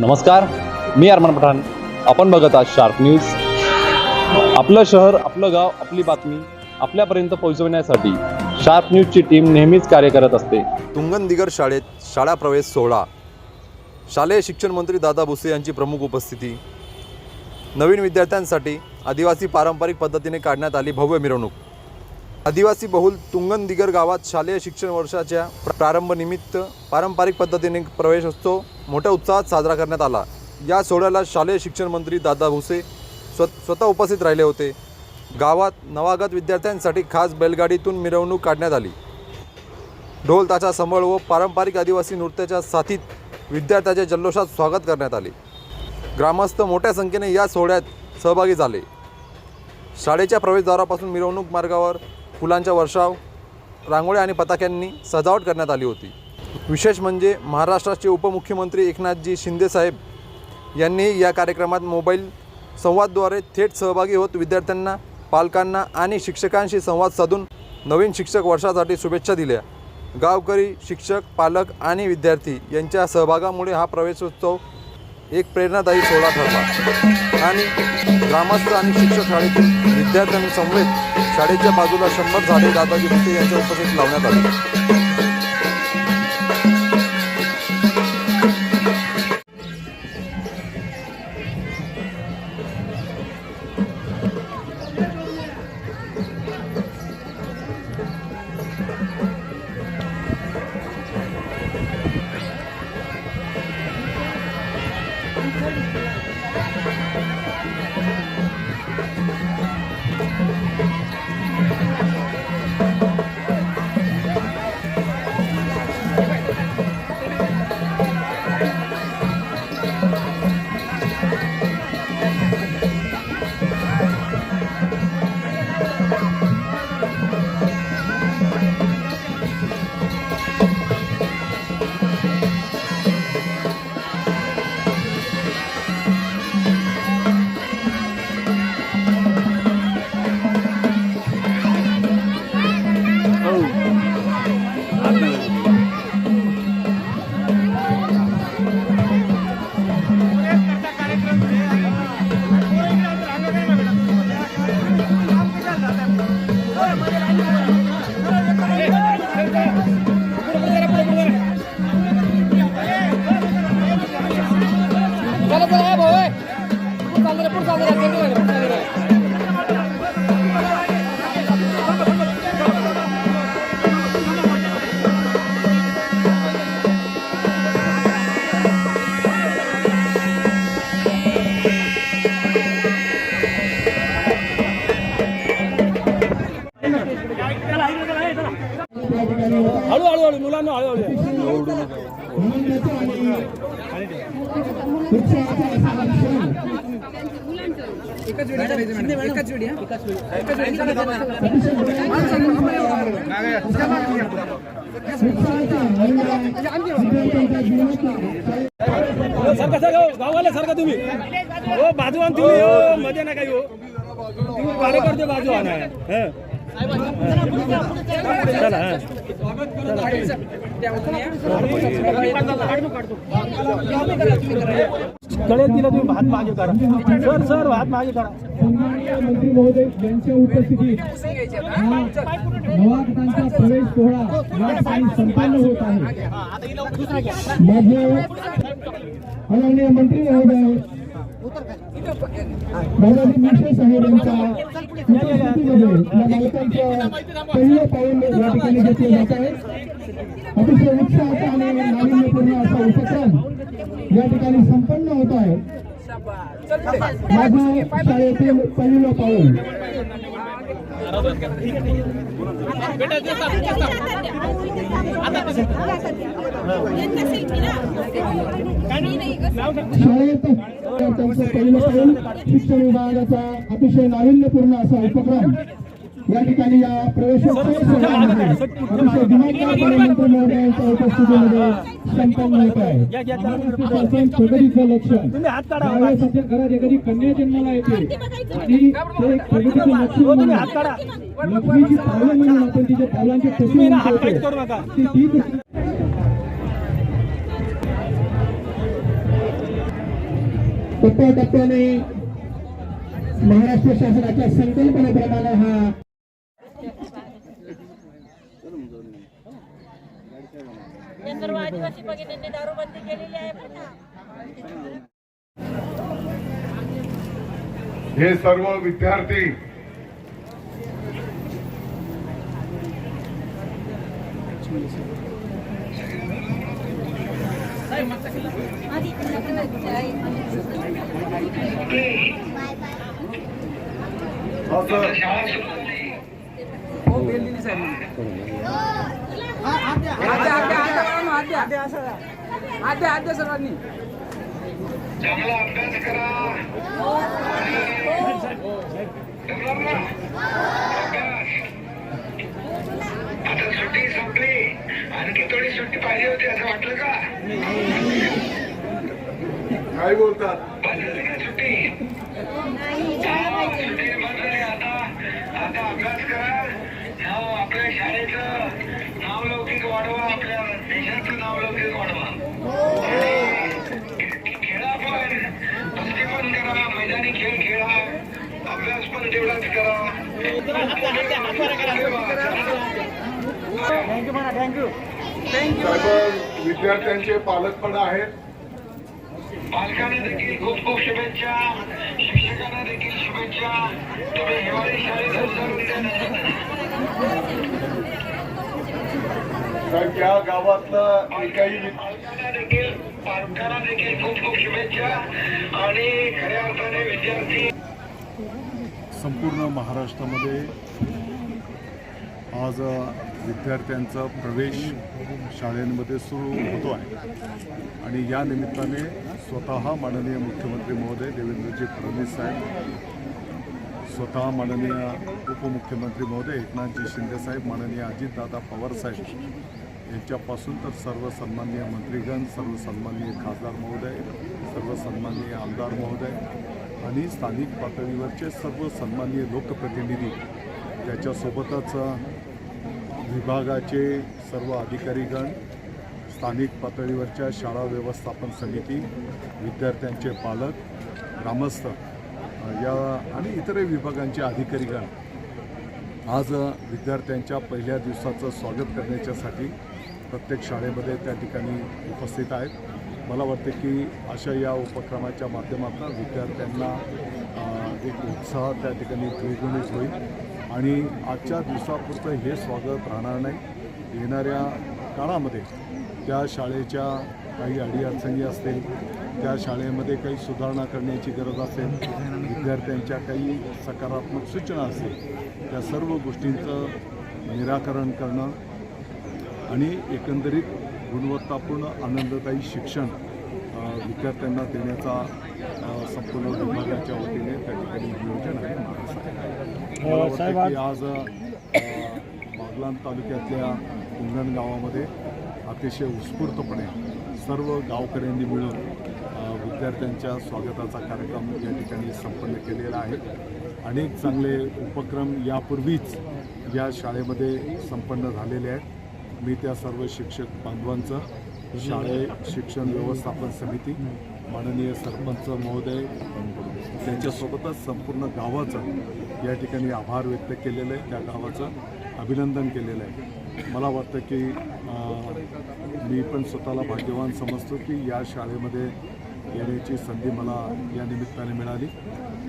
नमस्कार मी अरमान पठाण. आपण बघत आहात शार्प न्यूज आपलं शहर आपलं गाव आपली बातमी आपल्यापर्यंत पोहोचवण्यासाठी शार्प न्यूजची टीम नेहमीच कार्य करत असते. तुंगनदिगर शाळेत शाळा प्रवेश सोहळा. शालेय शिक्षण मंत्री दादा भुसे यांची प्रमुख उपस्थिती. नवीन विद्यार्थ्यांसाठी आदिवासी पारंपरिक पद्धतीने काढण्यात आली भव्य मिरवणूक. आदिवासी बहुल तुंगनदिगर गावात शालेय शिक्षण वर्षाच्या प्रारंभनिमित्त पारंपरिक पद्धतीने प्रवेशोत्सव मोठ्या उत्साहात साजरा करण्यात आला. या सोहळ्याला शालेय शिक्षण मंत्री दादा भुसे स्व स्वतः उपस्थित राहिले होते. गावात नवागत विद्यार्थ्यांसाठी खास बैलगाडीतून मिरवणूक काढण्यात आली. ढोल ताचा संबळ व पारंपरिक आदिवासी नृत्याच्या साथीत विद्यार्थ्याच्या जल्लोषात स्वागत करण्यात आले. ग्रामस्थ मोठ्या संख्येने या सोहळ्यात सहभागी झाले. शाळेच्या प्रवेशद्वारापासून मिरवणूक मार्गावर फुलांचा वर्षाव रांगोळ्या आणि पताक्यांनी सजावट करण्यात आली होती. विशेष म्हणजे महाराष्ट्राचे उपमुख्यमंत्री एकनाथजी शिंदेसाहेब यांनी या कार्यक्रमात मोबाईल संवादद्वारे थेट सहभागी होत विद्यार्थ्यांना पालकांना आणि शिक्षकांशी संवाद साधून नवीन शिक्षक वर्षासाठी शुभेच्छा दिल्या. गावकरी शिक्षक पालक आणि विद्यार्थी यांच्या सहभागामुळे हा प्रवेशोत्सव एक प्रेरणादायी सोहळा ठरला. आणि ग्रामस्थ आणि शिक्षक शाळेतील विद्यार्थ्यांनी समवेत शाळेच्या बाजूला शंभर झाडे दादाजी भुसे यांच्या उपस्थित लावण्यात आले. हळू हळू हळू मुलांना हळू सारखा सारखा गावाला सारखा तुम्ही हो बाजू आण तुम्ही हो मध्ये नका येऊ तुम्ही कार्यकर्ते बाजू आणा हं. चला कळेल तिला तुम्ही भात मागे करा सर सर भात मागे करा मुख्यमंत्री महोदय यांच्या उपस्थितीत नवागतांचा प्रवेश सोहळा या ठिकाणी संपन्न होत आहे माझे माननीय मंत्री महोदय दादाजी मुंडे साहेब यांच्या उपस्थितीमध्ये या बालकांचं पहिलं पाऊल या ठिकाणी घेतलं जात आहे अतिशय उत्साहाचा आणि नाविन्यपूर्ण असा उपक्रम या ठिकाणी संपन्न होत आहे. माझं शाळेतील पहिलं पाऊल. शाळेत त्यांचं पहिलं पाऊल शिक्षण विभागाचा अतिशय नाविन्यपूर्ण असा उपक्रम या ठिकाणी या प्रवेशोत्सव सोहळ्यामध्ये अतिशय दिमागदारपणे मंत्री महोदयांच्या उपस्थितीमध्ये संपन्न होत आहे. प्रगतीचं लक्षण ज्यावेळेस आपल्या घरात एखादी कन्या जन्माला येते. आणि ते प्रगतीचं लक्षण म्हणून लक्ष्मीची पावलं म्हणून आपण तिच्या पावलांची तुम्ही ना हात ठेवतो काहीच करू नका. ती टप्प्याटप्प्याने महाराष्ट्र शासनाच्या संकल्पनेप्रमाणे हा सर्व आदिवासी भगिनींनी दारूबंदी केलेली आहे बरं हे सर्व विद्यार्थी चांगला अभ्यास करा आता सुट्टी संपली आणखी थोडी सुट्टी पाहिजे होती असं वाटलं का? काय बोलतात? सुट्टी? सुट्टी झाली आता आता अभ्यास करा नाव आपल्या शाळेचं नाव लौकिक वाढवा. आपल्या देशाचं नाव लौकिक वाढवा. खेळा पण कुस्ती पण करा. मैदानी खेळ खेळा. अभ्यास पण तेवढाच करा सर्व विद्यार्थ्यांचे पालक पण आहेत. पालकांना देखील खूप खूप शुभेच्छा. शिक्षकांना देखील शुभेच्छा. तुम्ही हिवाळी शाळेत तर त्या गावातलं एकही वि- पालकांना देखील पालकांना देखील खूप खूप शुभेच्छा. आणि खऱ्या अर्थाने विद्यार्थी संपूर्ण महाराष्ट्रामध्ये आज विद्यार्थ्यांचा प्रवेश शाळेमध्ये सुरू होतो आहे. आणि या निमित्ताने स्वतः माननीय मुख्यमंत्री महोदय देवेंद्रजी फडणवीस साहेब स्वतः माननीय उपमुख्यमंत्री महोदय एकनाथजी शिंदेसाहेब माननीय अजितदादा पवारसाहेब यांच्यापासून तर सर्व सन्माननीय मंत्रीगण सर्व सन्माननीय खासदार महोदय सर्व सन्माननीय आमदार महोदय आणि स्थानिक पातळीवरचे सर्व सन्माननीय लोकप्रतिनिधी त्याच्यासोबतच विभागाचे सर्व अधिकारीगण स्थानिक पातळीवरच्या शाळा व्यवस्थापन समिती विद्यार्थ्यांचे पालक ग्रामस्थ या आणि इतरही विभागांचे अधिकारीगण आज विद्यार्थ्यांच्या पहिल्या दिवसाचं स्वागत करण्याच्यासाठी प्रत्येक शाळेमध्ये त्या ठिकाणी उपस्थित आहेत. मला वाटतं की अशा या उपक्रमाच्या माध्यमातून विद्यार्थ्यांना एक उत्साह त्या ठिकाणी द्विगुणित होईल. आणि आजच्या दिवसापुरतं हे स्वागत राहणार नाही. येणाऱ्या काळामध्ये त्या शाळेच्या काही अडीअडचणी असतील त्या शाळेमध्ये काही सुधारणा करण्याची गरज असेल विद्यार्थ्यांच्या काही सकारात्मक सूचना असतील त्या सर्व गोष्टींचं निराकरण करणं आणि एकंदरीत गुणवत्तापूर्ण आनंददायी शिक्षण विद्यार्थ्यांना देण्याचा संपूर्ण विभागाच्या वतीने त्या ठिकाणी नियोजन आहे वाटतं की आज अ, बागलाण तालुक्यातल्या कुंगण गावामध्ये अतिशय उत्स्फूर्तपणे सर्व गावकऱ्यांनी मिळून विद्यार्थ्यांच्या स्वागताचा कार्यक्रम या ठिकाणी संपन्न केलेला आहे. अनेक चांगले उपक्रम यापूर्वीच या शाळेमध्ये संपन्न झालेले आहेत. मी त्या सर्व शिक्षक बांधवांचं शाळे शिक्षण व्यवस्थापन समिती माननीय सरपंच महोदय त्यांच्यासोबतच संपूर्ण गावाचं या ठिकाणी आभार व्यक्त केलेलं आहे त्या गावाचं अभिनंदन केलेलं आहे. मला वाटतं की मी पण स्वतःला भाग्यवान समजतो की या शाळेमध्ये येण्याची संधी मला या निमित्ताने मिळाली.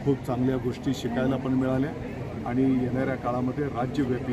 खूप चांगल्या गोष्टी शिकायला पण मिळाल्या आणि येणाऱ्या काळामध्ये राज्यव्यापी